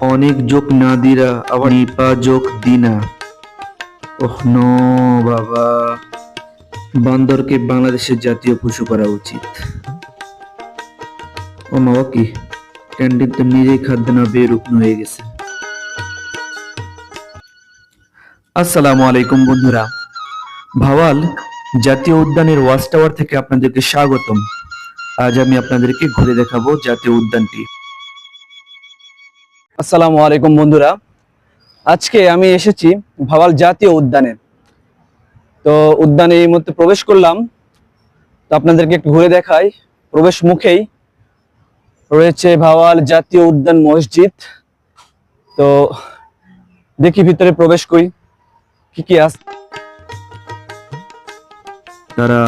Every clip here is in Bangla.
অনেক যোগ না দিরা, আবার নিপা যোগ দিনা। ওহ নো বাবা, বান্দরকে বাংলাদেশের জাতীয় পশু করা উচিত। ও মা কি? ক্যান্টিন তো নিজেই খাদ্য না বেয়ে রুগ্ন হয়ে গেছে। আসসালামু আলাইকুম বন্ধুরা। ভাওয়াল, জাতীয় উদ্যানের ওয়াচ টাওয়ার থেকে আপনাদেরকে স্বাগতম। আজ আমি আপনাদেরকে ঘুরে দেখাবো জাতীয় উদ্যানটি। আসসালামু আলাইকুম বন্ধুরা। আজকে আমি এসেছি ভাওয়াল জাতীয় উদ্যানে। তো উদ্যানে এই মধ্যে প্রবেশ করলাম। তো আপনাদেরকে একটু ঘুরে দেখাই। প্রবেশ মুখেই রয়েছে ভাওয়াল জাতীয় উদ্যান মসজিদ। তো দেখি ভিতরে প্রবেশ করি। কি কি আছে তারা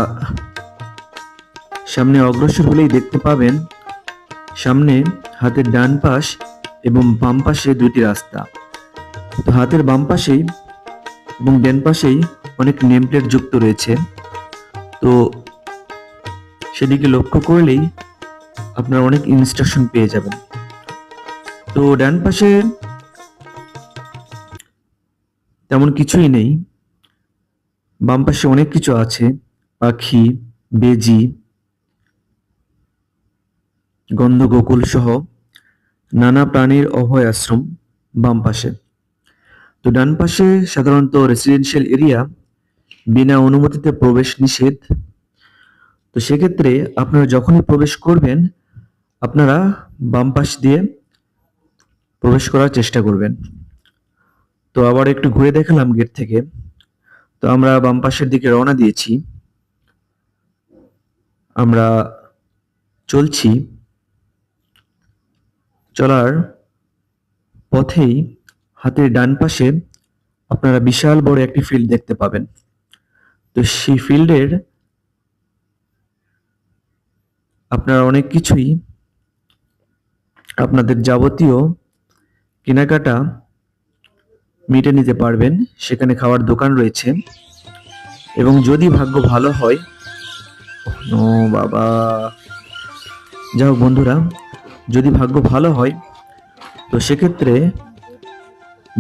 সামনে অগ্রসর হলেই দেখতে পাবেন। সামনে হাতের ডান পাশ এবং বাম পাশে দুইটি রাস্তা। তো হাতের বাম পাশেই এবং ডান পাশেই অনেক নেম প্লেট যুক্ত রয়েছে। তো সেদিকে লক্ষ্য করলেই আপনারা অনেক ইনস্ট্রাকশন পেয়ে যাবেন। তো ডান পাশে তেমন কিছুই নেই। বাম পাশে অনেক কিছু আছে। পাখি, বেজি, গন্ধগোকুল সহ নানা প্রাণীর অভয় আশ্রম বাম পাশে। তো ডান পাশে সাধারণত রেসিডেন্সিয়াল এরিয়া বিনা অনুমতিতে প্রবেশ নিষেধ। তো সেক্ষেত্রে আপনারা যখনই প্রবেশ করবেন, আপনারা বাম পাশ দিয়ে প্রবেশ করার চেষ্টা করবেন। তো আবার একটু ঘুরে দেখালাম গেট থেকে। তো আমরা বাম পাশের দিকে রওনা দিয়েছি। আমরা চলছি। চলার পথেই হাতের ডান পাশে আপনারা বিশাল বড় একটি ফিল্ড দেখতে পাবেন। তো সেই ফিল্ডের আপনারা অনেক কিছুই আপনাদের যাবতীয় কেনাকাটা মিটে নিতে পারবেন। সেখানে খাওয়ার দোকান রয়েছে। এবং যদি ভাগ্য ভালো হয় ও বাবা। হোক বন্ধুরা যদি ভাগ্য ভালো হয়, তো সেক্ষেত্রে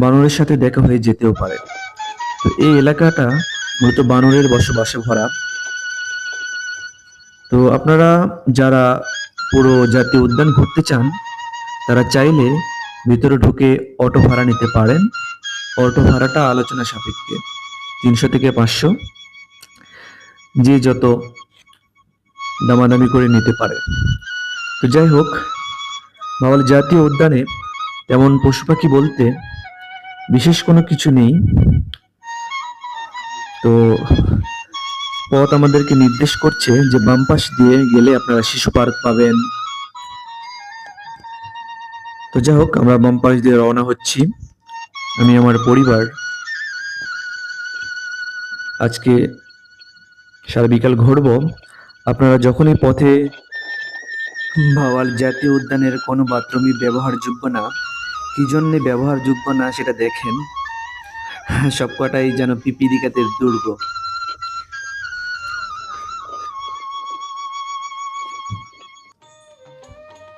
বানরের সাথে দেখা হয়ে যেতেও পারে। তো এই এলাকাটা মূলত বানরের বসবাসে ভরা। তো আপনারা যারা পুরো জাতীয় উদ্যান ঘুরতে চান, তারা চাইলে ভিতরে ঢুকে অটো ভাড়া নিতে পারেন। অটো ভাড়াটা আলোচনা সাপেক্ষে তিনশো থেকে পাঁচশো। যে যত দামাদামি করে নিতে পারে। তো যাই হোক বাওয়াল জাতীয় উদ্যানে তেমন পশু পাখি বলতে বিশেষ কোনো কিছু নেই। তো পথ আমাদেরকে নির্দেশ করছে যে বাম পাশ দিয়ে গেলে আপনারা শিশু পার্ক পাবেন। তো যাই হোক, আমরা বাম পাশ দিয়ে রওনা হচ্ছি। আমি আমার পরিবার। আজকে সারা বিকাল ঘুরবো। আপনারা যখনই পথে ভাওয়াল জাতীয় উদ্যানের কোনো বাথরুমই ব্যবহারযোগ্য না। কি জন্য ব্যবহারযোগ্য না সেটা দেখেন। সবকটাই যেন পিপিলিকাদের দুর্গ।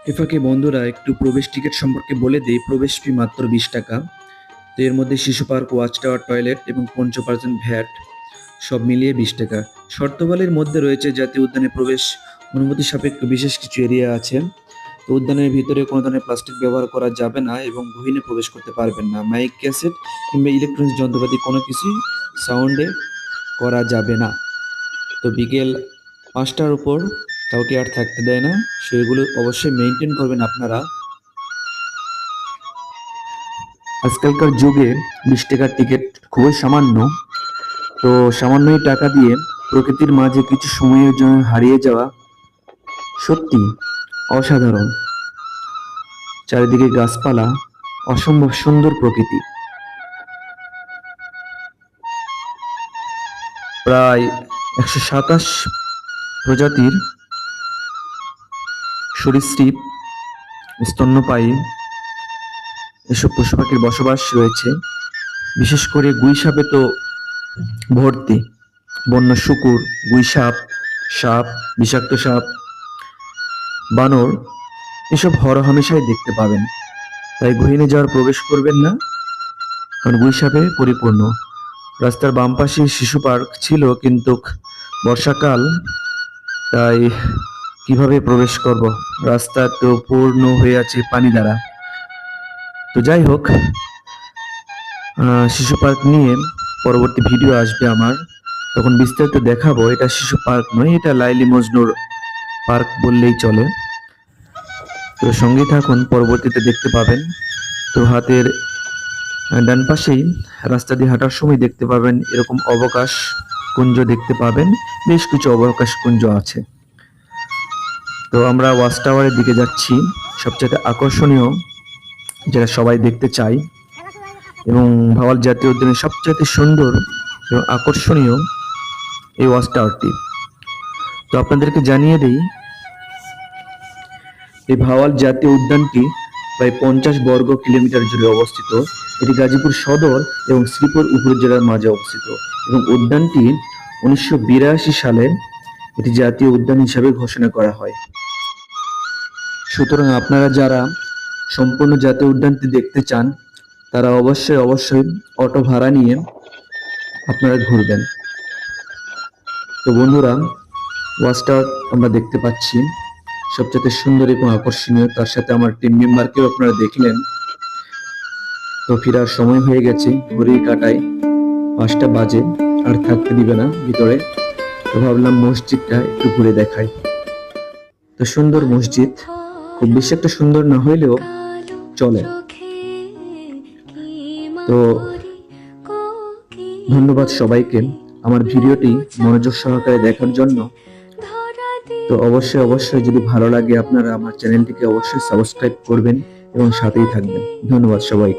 এফাকে বন্ধুরা, একটু প্রবেশ টিকিট সম্পর্কে বলে দিই, প্রবেশ ফি মাত্র বিশ টাকা। তো এর মধ্যে শিশু পার্ক, ওয়াচ টাওয়ার, টয়লেট এবং পঞ্চ পার্সেন্ট ভ্যাট সব মিলিয়ে বিশ টাকা। শর্তবলের মধ্যে রয়েছে জাতীয় উদ্যানে প্রবেশ অনুমতি সাপেক্ষ বিশেষ কিছু এরিয়া আছে। তো উদ্যানের ভিতরে কোনো ধরনের প্লাস্টিক ব্যবহার করা যাবে না এবং গহীনে প্রবেশ করতে পারবেন না। মাইক, ক্যাসেট কিংবা ইলেকট্রনিক্স যন্ত্রপাতি কোনো কিছুই সাউন্ডে করা যাবে না। তো বিকেল পাঁচটার উপর কাউকে আর থাকতে দেয় না। সেগুলো অবশ্যই মেনটেন করবেন আপনারা। আজকালকার যুগে বিশ টাকার টিকিট খুবই সামান্য। তো সামান্যই টাকা দিয়ে প্রকৃতির মাঝে কিছু সময়ের জন্য হারিয়ে যাওয়া সত্যি অসাধারণ। চারিদিকে গাছপালা, অসম্ভব সুন্দর প্রকৃতি। প্রায় একশো সাতাশ প্রজাতির সরীসৃপ, স্তন্যপায়ী এসব পশু পাখির বসবাস রয়েছে। বিশেষ করে গুই সাপে তো ভর্তি। বন্য শুকুর গুই সাপ সাপ, বিষাক্ত সাপ বানর, এসব হরহামেশাই দেখতে পাবেন। তাই গহিনে যাওয়ার প্রবেশ করবেন না, কারণ গুইসাপে পরিপূর্ণ। রাস্তার বাম পাশে শিশু পার্ক ছিল, কিন্তু বর্ষাকাল, তাই কীভাবে প্রবেশ করব? রাস্তা তো পূর্ণ হয়ে আছে পানি দ্বারা। তো যাই হোক শিশু পার্ক নিয়ে পরবর্তী ভিডিও আসবে আমার। তখন বিস্তারিত দেখাবো, এটা শিশু পার্ক নয়, এটা লাইলি মজনুর পার্ক বললেই চলে। তো সঙ্গেই থাকুন, পরবর্তীতে দেখতে পাবেন। তো হাতের ডান পাশেই রাস্তা দিয়ে হাঁটার সময় দেখতে পাবেন এরকম অবকাশ কুঞ্জ দেখতে পাবেন। বেশ কিছু অবকাশ কুঞ্জ আছে। তো আমরা ওয়াচ টাওয়ারের দিকে যাচ্ছি। সবচেয়ে আকর্ষণীয় যেটা সবাই দেখতে চাই এবং ভাওয়াল জাতীয় উদ্যানের সবচেয়ে সুন্দর এবং আকর্ষণীয় এই ওয়াচ টাওয়ারটি। তো আপনাদেরকে জানিয়ে দেই এই ভাওয়াল জাতীয় উদ্যানটি প্রায় পঞ্চাশ বর্গ কিলোমিটার জুড়ে অবস্থিত। এটি গাজীপুর সদর এবং শ্রীপুর উপজেলার মাঝে অবস্থিত এবং উদ্যানটি উনিশশো বিরাশি সালে এটি জাতীয় উদ্যান হিসাবে ঘোষণা করা হয়। সুতরাং আপনারা যারা সম্পূর্ণ জাতীয় উদ্যানটি দেখতে চান, তারা অবশ্যই অবশ্যই অটো ভাড়া নিয়ে আপনারা ঘুরবেন। তো বন্ধুরা, ওয়াচটা আমরা দেখতে পাচ্ছি। সবচেয়ে সুন্দর এবং আকর্ষণীয়, তার সাথে আমার টিম মেম্বারকেও আপনারা দেখলেন। তো ফেরার সময় হয়ে গেছে ঘড়ি কাটাই পাঁচটা বাজে, আর থাকতে দিবে না ভিতরে। তো ভাবলাম মসজিদটা একটু ঘুরে দেখাই। তো সুন্দর মসজিদ, খুব বেশি একটা সুন্দর না হইলেও চলে। তো ধন্যবাদ সবাইকে। আমার ভিডিওটি মনোযোগ সহকারে দেখার জন্য তো অবশ্যই অবশ্যই যদি ভালো লাগে আপনারা আমার চ্যানেলটিকে অবশ্যই সাবস্ক্রাইব করবেন এবং সাথেই থাকবেন। ধন্যবাদ সবাইকে।